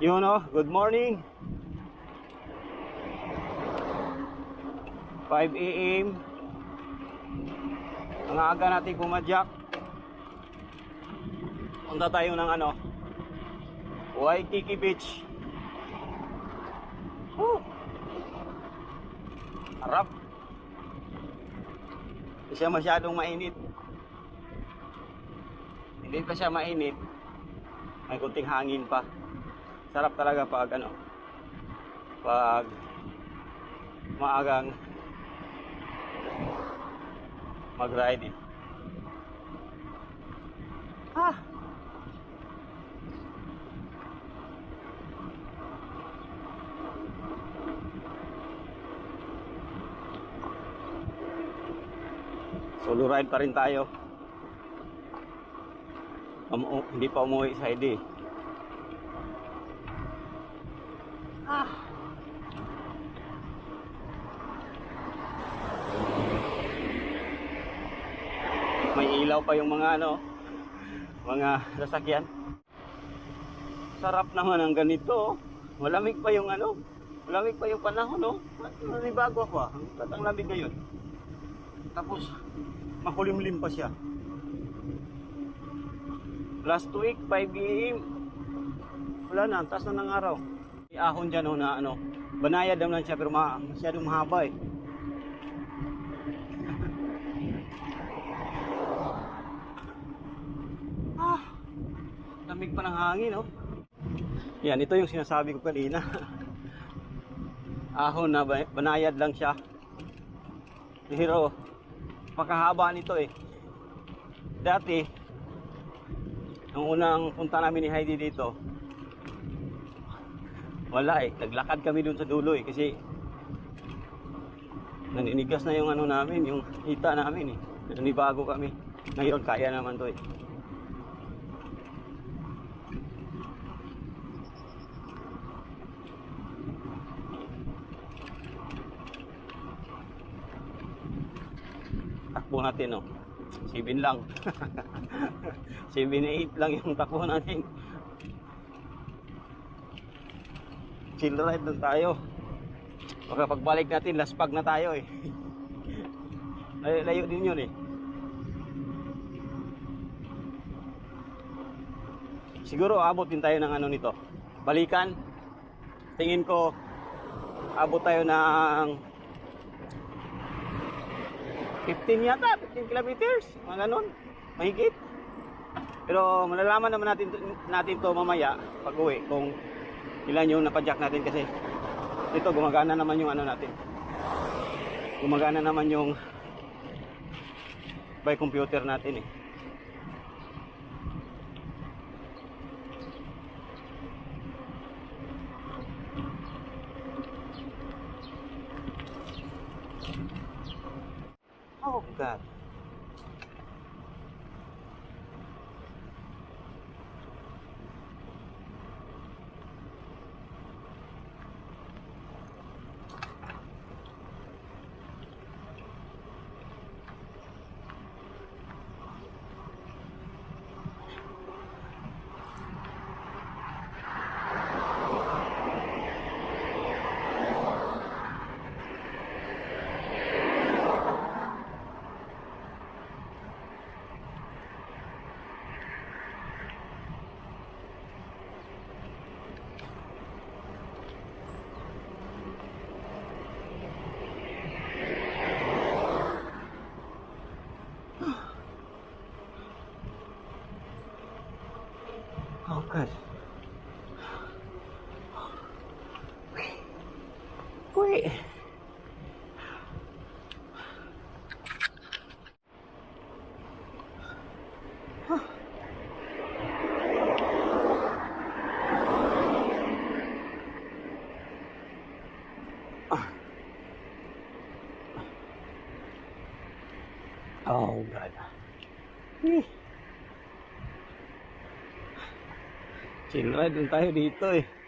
Yun oh, good morning. 5 a.m. Ang aga natin pumadyak. Punta tayo ng ano, Waikiki Beach. Woo! Harap. Hindi siya masyadong mainit. Hindi pa siya mainit. May kunting hangin pa. Sarap talaga pag ano, pag maagang mag-ride eh. Ah! Solo ride pa rin tayo. Umu- hindi pa umuwi sa ID. Ah. May ilaw pa yung mga ano, mga sasakyan. Sarap naman ang ganito. oh. Malamig pa yung ano, malamig pa yung panahon, no? Nanibago pa. Ang lamig ngayon. Tapos, makulimlim pa siya. Last week, 5 a.m. Wala na, taas na ng araw. May ahon dyan oh, na ano, banayad naman siya pero ma masyadong mahaba eh. ah, lamig pa ng hangin oh. Yan, ito yung sinasabi ko kanina. ahon na ba- banayad lang siya. Pero, pakahaba nito eh. Dati, nung unang punta namin ni Heidi dito, wala eh. Naglakad kami dun sa dulo eh. Kasi, naninigas na yung ano namin, yung hita namin eh. Nanibago kami. Ngayon, kaya naman to eh. Takbo natin oh. 7 lang. 7 8 lang yung takbo natin. Chill ride lang tayo. Baka pagbalik natin, laspag na tayo eh. Layo, layo din yun eh. Siguro abot din tayo ng ano nito. Balikan. Tingin ko abot tayo ng 15 yata, 15 kilometers, mga ganun, mahigit. Pero malalaman naman natin natin to mamaya pag uwi kung ilan yung napadyak natin kasi ito gumagana naman yung ano natin. Gumagana naman yung by computer natin eh. Oh God. Oh God. Wait. Oh God. Eh. Chill ride tayo dito eh.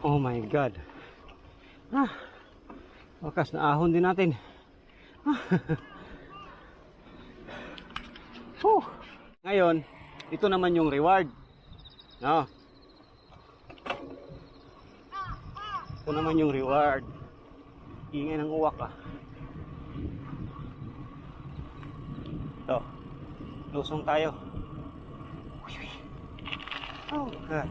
Oh my God. Ah, wakas na ahon din natin. Ah. Huh. Ngayon, ito naman yung reward. No? Ito naman yung reward. Ingay ng uwak ah. Ito. Lusong tayo. Oh God.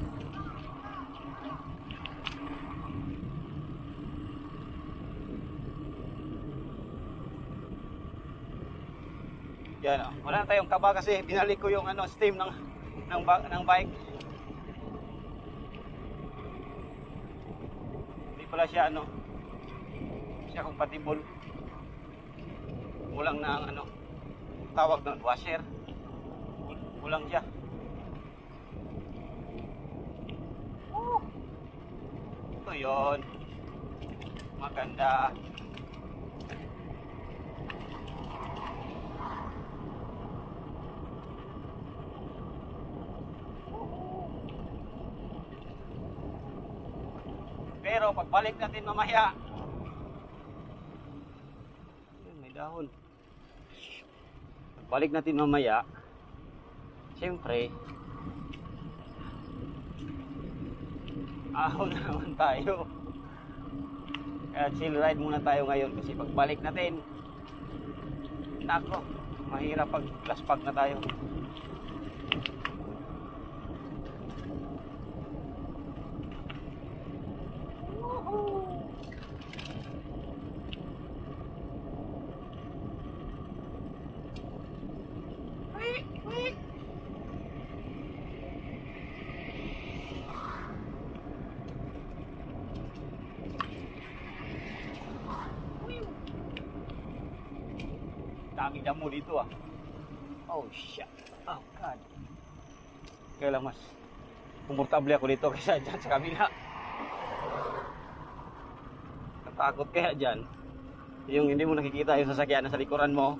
Yan, oh. wala na tayong kaba kasi binalik ko yung ano, steam ng ng, ng bike. Hindi pala siya ano, siya compatible. Kulang na ang ano, tawag ng washer. Kulang siya. Woo! Ito yon. Maganda. Pero pagbalik natin mamaya, may dahon. Pagbalik natin mamaya, siyempre, ahon na naman tayo. Kaya chill ride muna tayo ngayon kasi pagbalik natin, nako, mahirap pag laspag na tayo. Dami damo dito ah. Oh shit. Oh god. Kaya lang mas komportable ako dito kaysa dyan sa kabila. Natakot kaya dyan. Yung hindi mo nakikita yung sasakyan na sa likuran mo.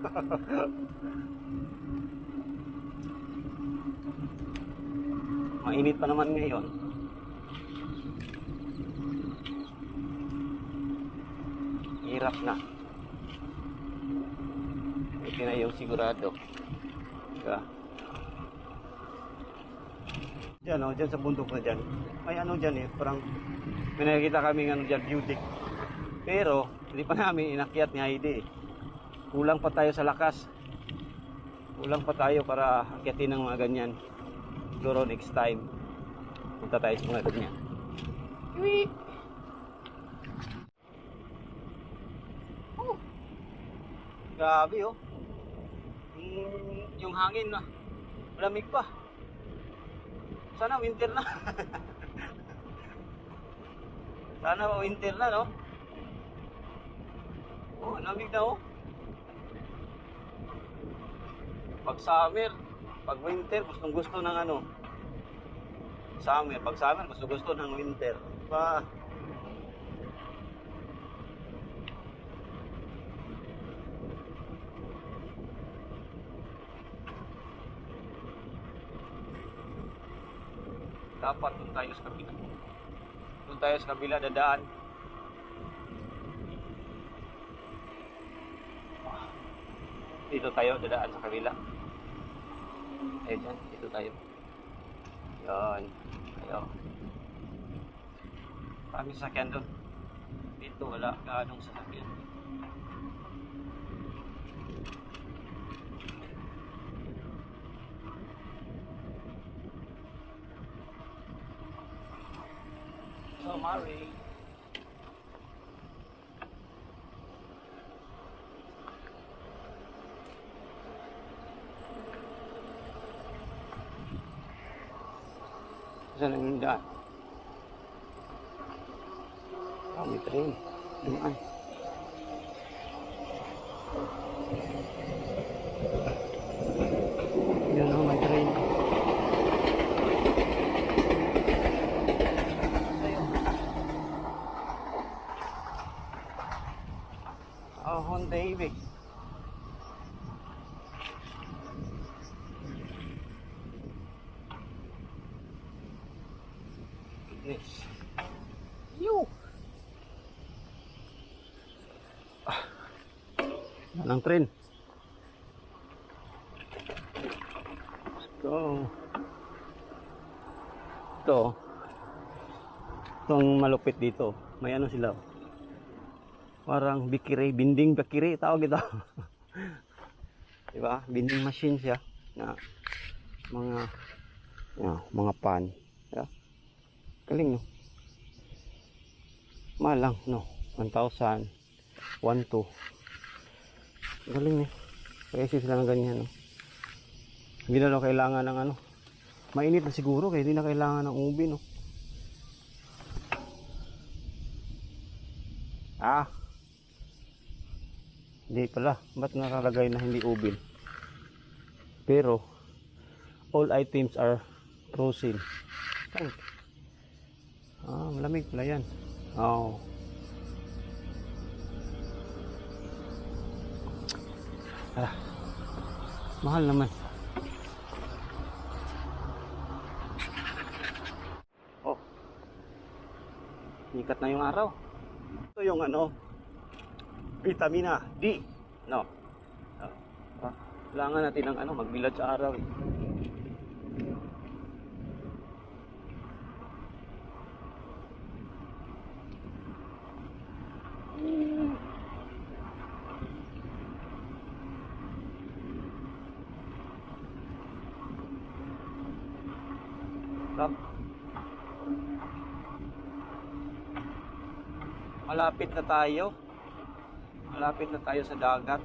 Mainit pa naman ngayon. Hirap na. Yung sigurado. Diba? Diyan oh, diyan sa bundok na diyan. May ano diyan eh, parang may nakikita kami ano diyan, beauty. Pero hindi pa namin inakyat ni Heidi. eh. Kulang pa tayo sa lakas. Kulang pa tayo para akyatin ng mga ganyan. Siguro next time. Punta tayo sa mga ganyan. Oh. Grabe oh. Yung, hangin na. Malamig pa. Sana winter na. Sana winter na, no? Oh, lamig na, oh. Pag summer, pag winter, gustong gusto ng ano. Summer, pag summer, gusto gusto ng winter. Pa, dapat doon tayo sa kabila. Doon tayo sa kabila dadaan. Dito tayo dadaan sa kabila. Eh dyan, dito tayo. Yan. Ayo. Maraming sasakyan doon. Dito wala ganong sasakyan. Mari. Saan ang daan? May train. Dumaan. Yan o, may train. Oh, Honda Civic. Goodness. Yo! Ah. Ang tren. Let's go. Ito. Itong malupit dito. May ano sila. oh. Parang bikire, binding bikire tawag ito. 'Di ba? Binding machine siya na mga yeah, mga pan. Yeah. Galing no. Mahal lang no. 1,000 1 2. Galing eh. Kasi sila ng ganyan no. Hindi na daw kailangan ng ano. Mainit na siguro kaya hindi na kailangan ng ubi no. Ah, hindi pala. Ba't nakalagay na hindi ubil? Pero, all items are frozen. Ah, malamig pala yan. Oo. Ah, mahal naman. Oh. Ikat na yung araw. Ito yung ano, vitamina D. No. Ah, ah, Kailangan natin ng ano, magbilad sa araw. Eh. Malapit na tayo. Malapit na tayo sa dagat.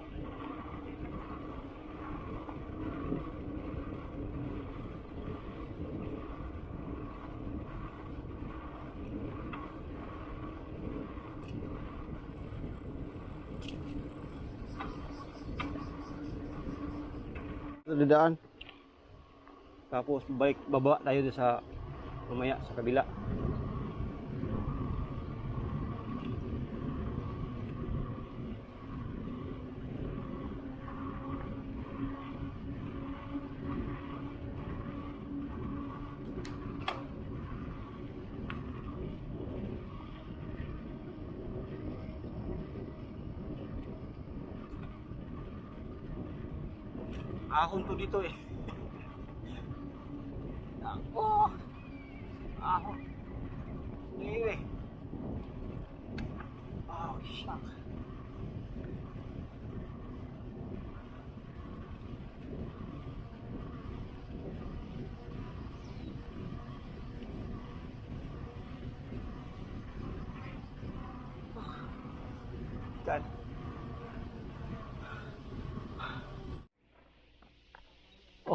Dadaan. Tapos balik baba tayo sa mamaya sa kabila. To dito eh. Ako. Ahon. Anyway. Oh, shock.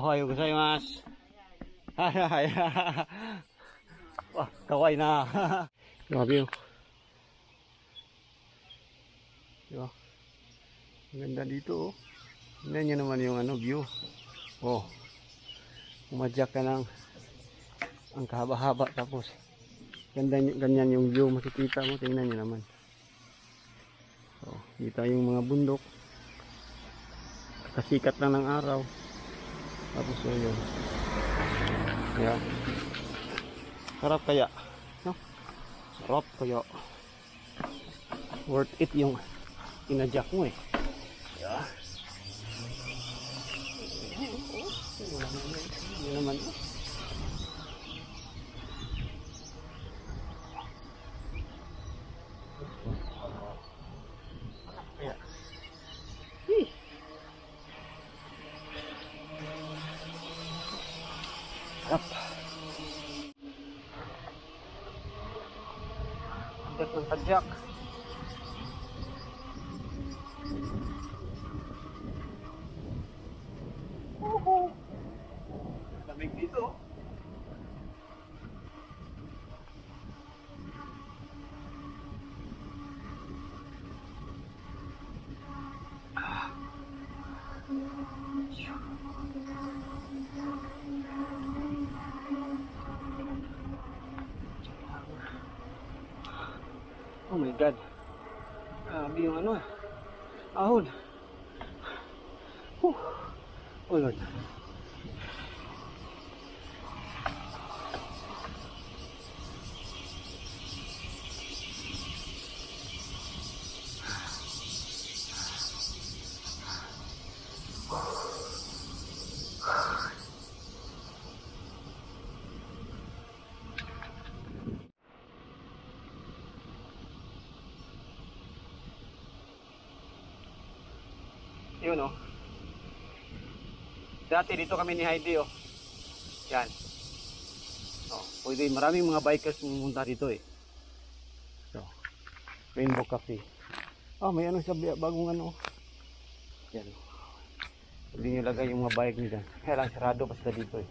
Ohayo gozaimasu. Ay, ay, Wah, kaway na. Grabe yun. Diba? Ang ganda dito oh. Tingnan nyo naman yung ano, view. Oh. Umadyak ka ng ang kahaba-haba tapos ganda, ganyan yung view makikita mo. Tingnan nyo naman. Oh, kita yung mga bundok. Kasikat na ng araw. Tapos so yun. Yeah. Sarap kaya. No? Sarap kaya. Worth it yung inadyak mo eh. Yeah. Yun naman. Kaya. Lamig dito. Oh my God. Grabe yung ano ah. Ahon. Whew. Oh Lord. Yun oh. Dati dito kami ni Heidi oh. Yan. Oh, pwede maraming mga bikers pumunta dito eh. So, Rainbow Cafe. Ah, may ano sa bagong ano. Yan. Pwede nyo lagay yung mga bike nyo dyan. Kaya lang sarado pa sila dito eh.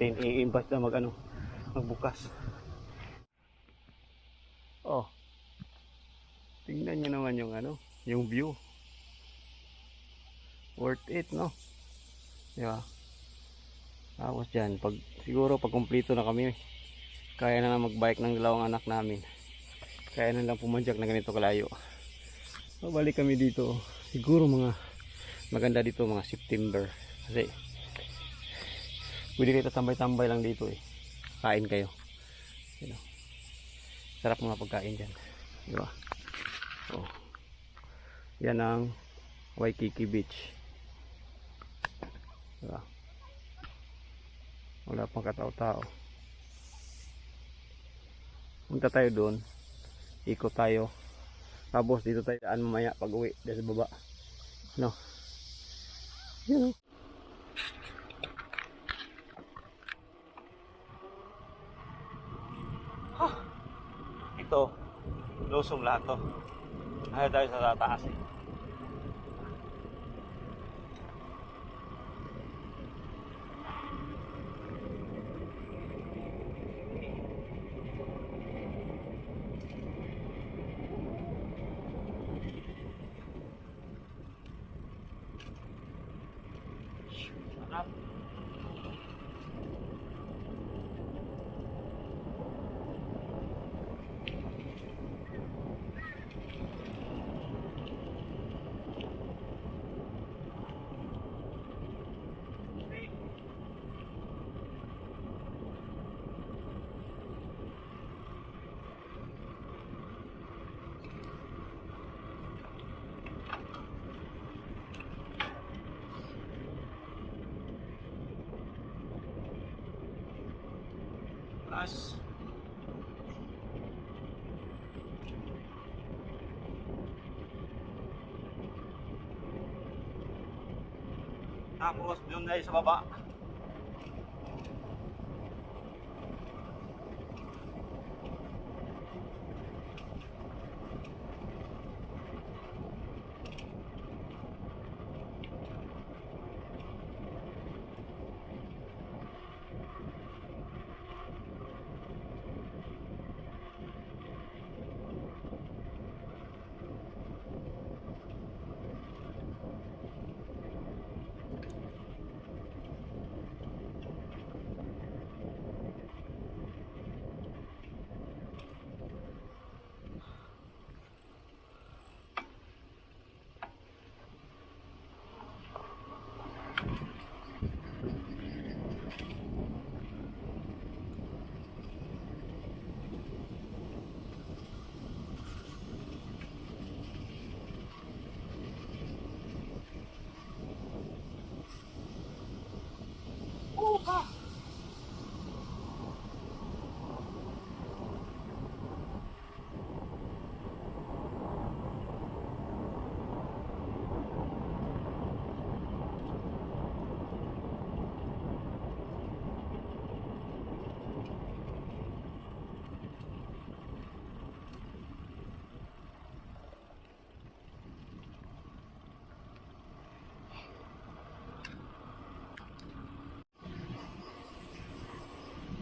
Then i-imbas na mag ano, magbukas. Oh. Tingnan nyo naman yung ano, yung view worth it no? Di ba? Tapos dyan pag siguro pag kumpleto na kami kaya na lang magbike ng dalawang anak namin. Kaya na lang pumadyak na ganito kalayo. Babalik kami dito. Siguro mga maganda dito mga September. Kasi pwede kayo tatambay-tambay lang dito eh. Kain kayo. You know. sarap mga pagkain dyan. Di ba? Oh. yan ang Waikiki Beach Diba? Wala pang katao-tao. Punta tayo doon. Ikot tayo. Tapos dito tayo daan mamaya pag uwi. Dito sa baba. No? Yun. oh. Huh. Ito. Lusong lahat to. Ayaw tayo sa taas eh. As Tapos doon tayo sa baba.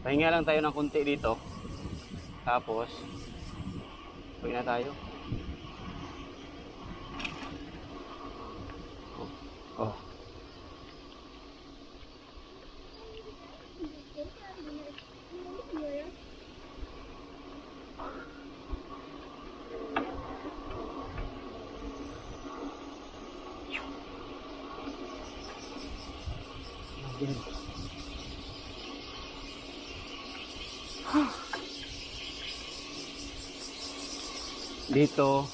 Pahinga lang tayo ng kunti dito. Tapos, uwi na tayo. Oh. oh. Ayan. Dito,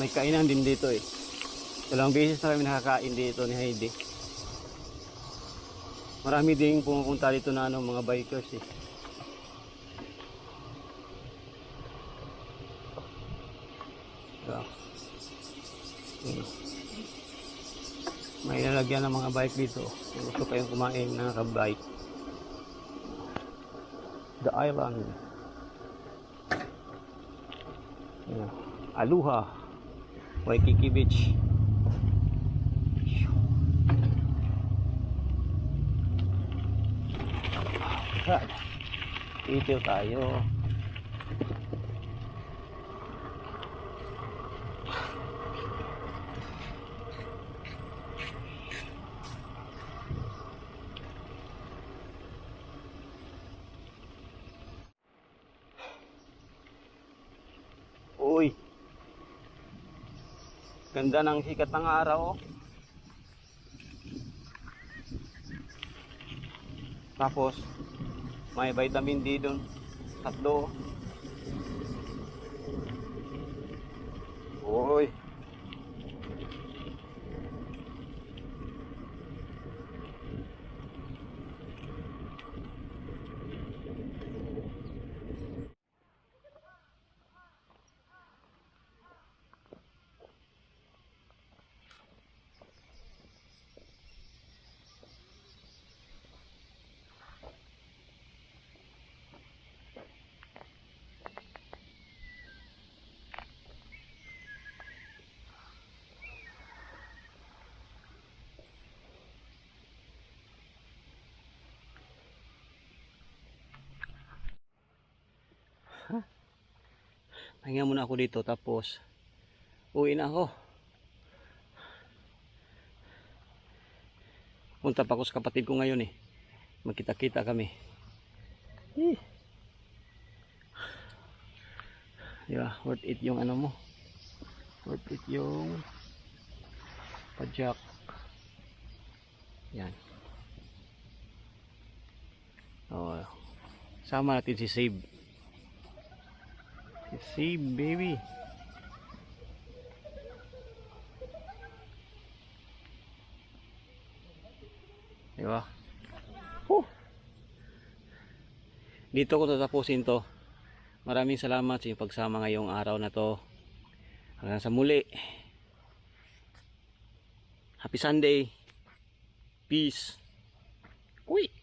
may kainan din dito eh. Dalawang beses na kami nakakain dito ni Heidi. Marami ding pumupunta dito na ano, mga bikers eh. Yeah. Yun. May lalagyan ng mga bike dito. Kung gusto kayong kumain na nakabike. The Island. Yeah. Aluha. Waikiki Beach. Ito tayo. Uy. Ganda ng sikat ng araw. oh. Tapos, may vitamin D doon. Tatlo. Uy. Pahinga muna ako dito tapos uwi na ako. Punta pa ako sa kapatid ko ngayon eh. Magkita-kita kami. Eh. Di ba? Worth it yung ano mo. Worth it yung pajak. Yan. Oh. Sama natin si Save. See, baby. Diba? Huh. Dito ko tatapusin to. Maraming salamat sa inyong pagsama ngayong araw na to. Hanggang sa muli. Happy Sunday. Peace. Uy!